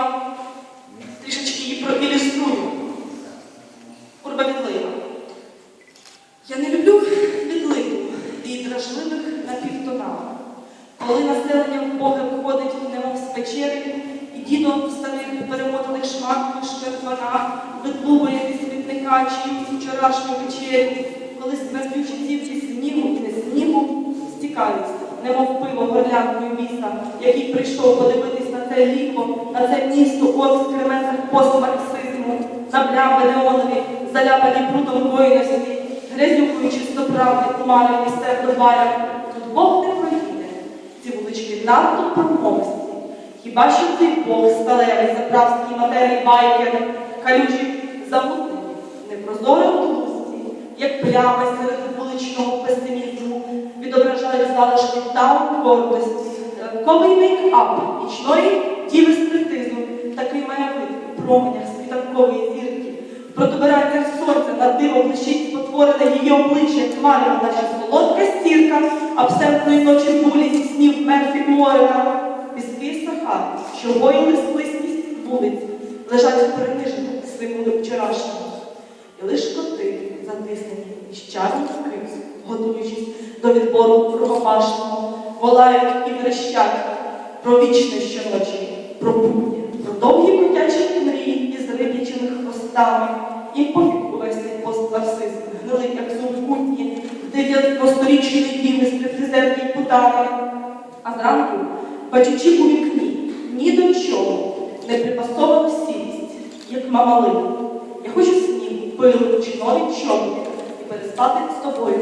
вам трішечки її проілюструю. Курба відлива. Я не люблю відливу від дражливих напівтонах. Коли населення в Боги виходить, немов з печери, і дідо в старих перемотаних шматках шкарпана видлубує зі смітника чиюсь вчорашню вечерю, коли смердючі цівки снігу і не снігу стікають, немов пиво горлянкою міста, який прийшов подивитись на це ліко, на це місто у екскрементах постмарксизму, на блямби неонові, заляпані брудом воїності, грязюкою чистоправди, умарені сердо баря. Тут Бог не проїде. Ці вулички надто промовисті. Хіба що цей Бог сталевий заправській матерії байкер, калючі замутнені, непрозорі тлусті, як плями серед вуличного песимізму, відображають залишки там гордості, ранковий мейк-ап нічної діви стриптизу, такий має вид у променях світанкової зірки. В протуберанцях сонця на диво блищить спотворене її обличчя, хмарина, наче солодка стірка, абсентної ночі булі зі снів Мерфі Уоррена. Піски Сахари, що гоїли слизькість вулиць, лежать принижені символи вчорашнього. І лиш коти затиснені чаром криз, готуючись до відбору рукопашного, волають і верещать про вічне щоночі, про про довгі котячі мрії із риб'ячими хвостами, і повік увесь цей постфарсизм, гнилий, як зуб кутні, дев'ятосторічної діви з прифризерки путани. А зранку, бачачи у вікні, ні до чого, не припасовану сілість, як мама лина. Я хочу снігу, пилу чи нові чоботи і переспати з тобою